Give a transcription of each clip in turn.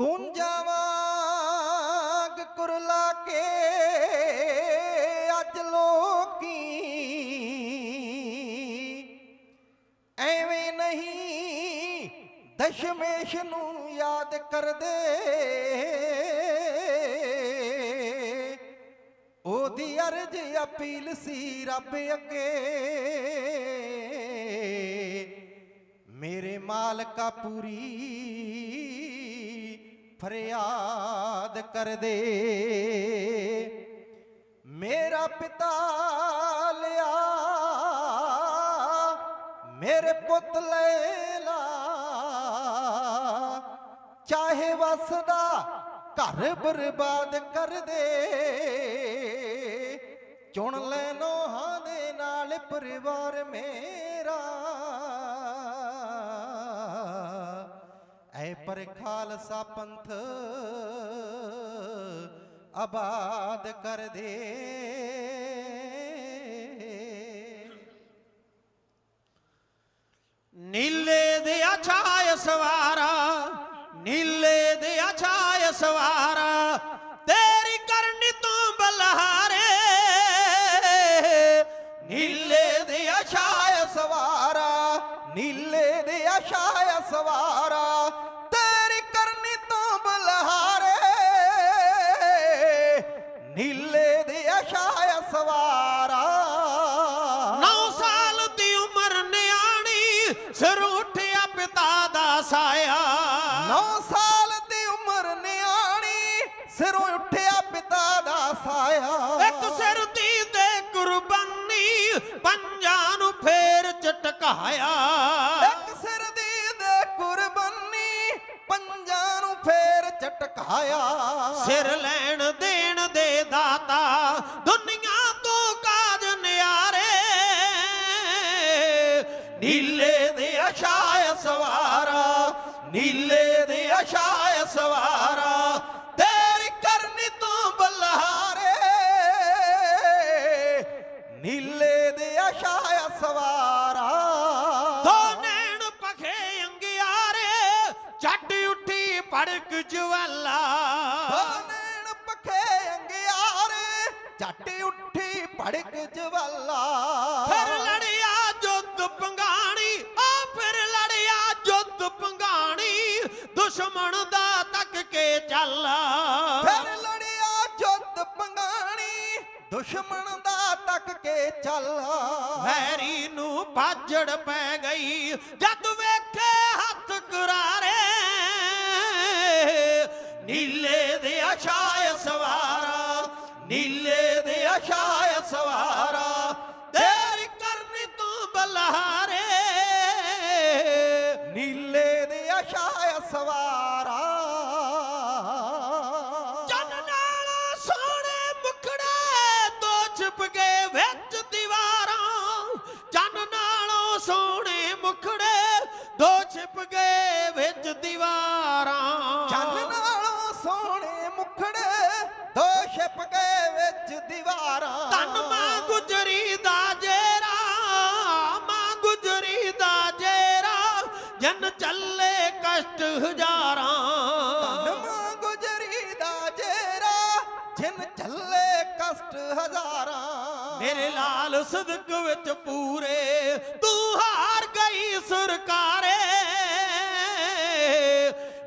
ਕੁੰਜਾਂ ਵਾਂਗ ਕੁਰਲਾ ਕੇ ਅੱਜ ਲੋਕੀ ਐਵੇਂ ਨਹੀਂ ਦਸ਼ਮੇਸ਼ ਨੂੰ ਯਾਦ ਕਰਦੇ। ਉਹਦੀ ਅਰਜ਼ ਅਪੀਲ ਸੀ ਰੱਬ ਅੱਗੇ। ਮੇਰੇ ਮਾਲਕਾ ਪੂਰੀ ਫਰਿਆਦ ਕਰਦੇ। ਮੇਰਾ ਪਿਤਾ ਲਿਆ, ਮੇਰੇ ਪੁੱਤ ਲੈਲਾ। ਚਾਹੇ ਵਸਦਾ ਘਰ ਬਰਬਾਦ ਕਰ ਦੇ ਚੁਣ ਲੈ ਨੋਹਾਂ ਦੇ ਨਾਲ ਪਰਿਵਾਰ ਮੇਰਾ। ਪਰ ਖਾਲਸਾ ਪੰਥ ਆਬਾਦ ਕਰ ਦੇ ਨੀਲੇ ਦੇ ਛਾਇ ਸਵਾਰਾ, ਨੀਲੇ ਦੇ ਛਾਇ ਸਵਾਰਾ, ਤੇਰੀ ਕਰਨੀ ਤੂੰ ਬਲਹਾਰੇ। ਨੀਲੇ ਦੇ ਛਾਇਆ ਸਵਾਰਾ, ਨੀਲੇ ਦੇ ਛਾਇਆ ਸਵਾਰਾ। ਨੀਲੇ ਦੇ ਛਾਇਆ ਸਵਾਰਾ। ਨੌ ਸਾਲ ਦੀ ਉਮਰ ਨਿਆਣੀ ਸਿਰ ਉੱਠਿਆ ਪਿਤਾ ਦਾ ਸਾਇਆ। ਨੌ ਸਾਲ ਦੀ ਉਮਰ ਨਿਆਣੀ ਸਿਰੋਂ ਉੱਠਿਆ ਪਿਤਾ ਦਾ ਸਾਇਆ। ਇੱਕ ਸਿਰ ਦੀ ਦੇ ਕੁਰਬਾਨੀ ਪੰਜਾਂ ਨੂੰ ਫੇਰ ਚਟਕਾਇਆ। ਸਿਰ ਲੈਣ ਦੇਣ ਦੇ ਦਾਤਾ, ਦੁਨੀਆ ਤੋਂ ਕਾਜ ਨਿਆਰੇ। ਨੀਲੇ ਦੇ ਅਸ਼ਾਇ ਸਵਾਰਾ, ਨੀਲੇ ਦੇ ਅਸ਼ਾਇ ਸਵਾਰਾ, ਤੇਰੀ ਕਰਨੀ ਤੋਂ ਬਲਹਾਰੇ। ਨੀਲੇ ਦੇ ਅਸ਼ਾਇ ਸਵਾਰਾ ਭੜਕ ਜਵਾਲਾ। ਨੈਣ ਪਖੇ ਅੰਗਿਆਰੇ ਝੱਟ ਉੱਠੀ ਭੜਕ ਜਵਾਲਾ। ਫਿਰ ਲੜਿਆ ਜੁੱਧ ਪੰਗਾਣੀ ਆ ਫਿਰ ਲੜਿਆ ਜੁੱਧ ਪੰਗਾਣੀ ਦੁਸ਼ਮਣ ਦਾ ਤੱਕ ਕੇ ਚੱਲ। ਫਿਰ ਲੜਿਆ ਜੁੱਧ ਪੰਗਾਣੀ ਦੁਸ਼ਮਣ ਦਾ ਤੱਕ ਕੇ ਚੱਲ। ਵੈਰੀ ਨੂੰ ਬਾਜੜ ਪੈ ਗਈ ਜਦ ਅਸ਼ਾਇ ਸਵਾਰਾ, ਨੀਲੇ ਦੇ ਅਸ਼ਾਇ ਸਵਾਰਾ, ਤੇਰੀ ਕਰਨੀ ਤੂੰ ਬਲਹਾਰੇ ਨੀਲੇ ਦੇ ਅਸ਼ਾਇ ਸਵਾਰਾ। ਚੰਨ ਨਾਲ ਸੋਹਣੇ ਮੁਖੜੇ, ਦੋ ਛਿਪ ਗਏ ਵਿੱਚ ਦੀਵਾਰਾਂ। ਚੰਨ ਨਾਲੋਂ ਸੋਹਣੇ ਮੁਖੜੇ, ਦੋ ਛਿਪ ਗਏ ਵਿੱਚ ਦੀਵਾਰਾਂ। ਹਜ਼ਾਰਾਂ। ਮੇਰੇ ਲਾਲ ਸਦਕ ਵਿੱਚ ਪੂਰੇ ਤੂੰ ਹਾਰ ਗਈ ਸਰਕਾਰੇ।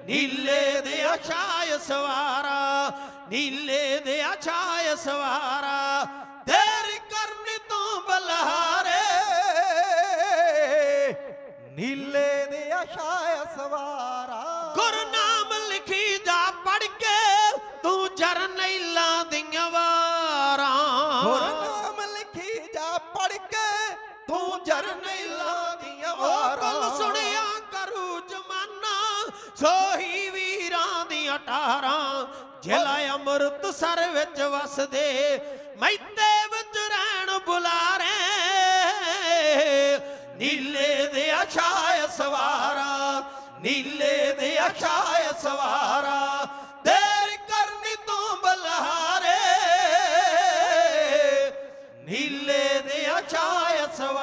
ਨੀਲੇ ਦੇ ਅਛਾਇ ਸਵਾਰਾ ਨੀਲੇ ਦੇ ਅਛਾਇ ਸਵਾਰਾ ਤੇਰੀ ਕਰਨੀ ਤੂੰ ਬਲਹਾਰੇ। ਨੀਲੇ ਦੇ ਆਸ਼ਾਇ ਸਵਾਰਾ। ਗੁਰਨਾਮ ਝਰਨੇ ਲਾਦੀਆਂ ਵਾਰਾਂ। ਸੁਣਿਆ ਕਰੂ ਜਮਾਨਾ ਸੋਹੀ ਵੀਰਾਂ ਦੀਆਂ ਟਾਰਾਂ। ਜ਼ਿਲ੍ਹਾ ਅੰਮ੍ਰਿਤਸਰ ਵਿੱਚ ਵਸਦੇ ਮੈਤੇ ਵਿੱਚ ਰਹਿਣ ਬੁਲਾਰੇ। ਨੀਲੇ ਦੇ ਅਛਾਇ ਸਵਾਰਾ ਨੀਲੇ ਦੇ ਅਛਾਇ ਸਵਾਰਾ। ਦੇਰ ਕਰਨੀ ਤੂੰ ਬਲਹਾਰੇ। ਨੀਲੇ ਦੇ ਅਛਾਇ ਸਵਾਰਾ।